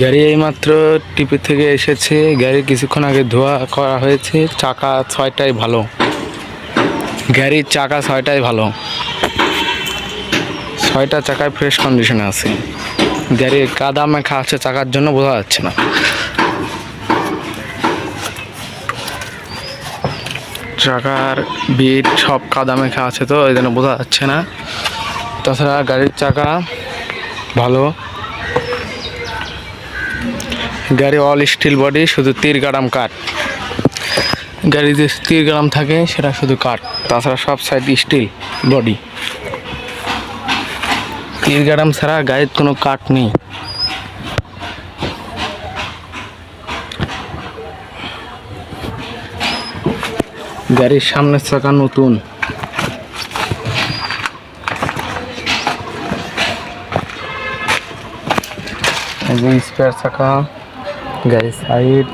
গাড়ি এইমাত্র টিপি থেকে এসেছে। গাড়ি কিছুক্ষণ আগে ধোয়া করা হয়েছে। চাকা ছয়টাই ভালো। গাড়ির চাকা ছয়টাই ভালো। ছয়টা চাকায় ফ্রেশ কন্ডিশনে আছে। গাড়ির কাদা মেখা আছে, চাকার জন্য বোঝা যাচ্ছে না। চাকার বিট সব কাদা মেখা আছে তো, এই জন্য বোঝা যাচ্ছে না। তাছাড়া গাড়ির চাকা ভালো। গাড়ি অল স্টিল বডি শুধু তীর গাড়াম কাঠ। গাড়িতে তীর গাড়াম থাকে, সেটা শুধু কাঠ। তাছাড়া সব সাইড স্টিল বডি তীর গাড়াম ছাড়া গাড়ির কোনো কাঠ নেই। গাড়ির সামনের চাকা নতুন। স্পেয়ার চাকা গাড়ির সাইড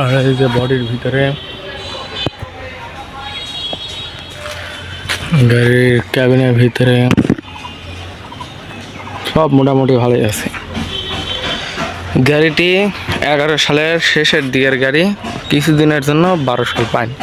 আর এই যে বডির ভিতরে গাড়ির ক্যাবিনের ভিতরে সব মোটামুটি ভালোই আছে। গাড়িটি এগারো সালের শেষের দিকের গাড়ি, কিছুদিনের জন্য বারো সাল পায়নি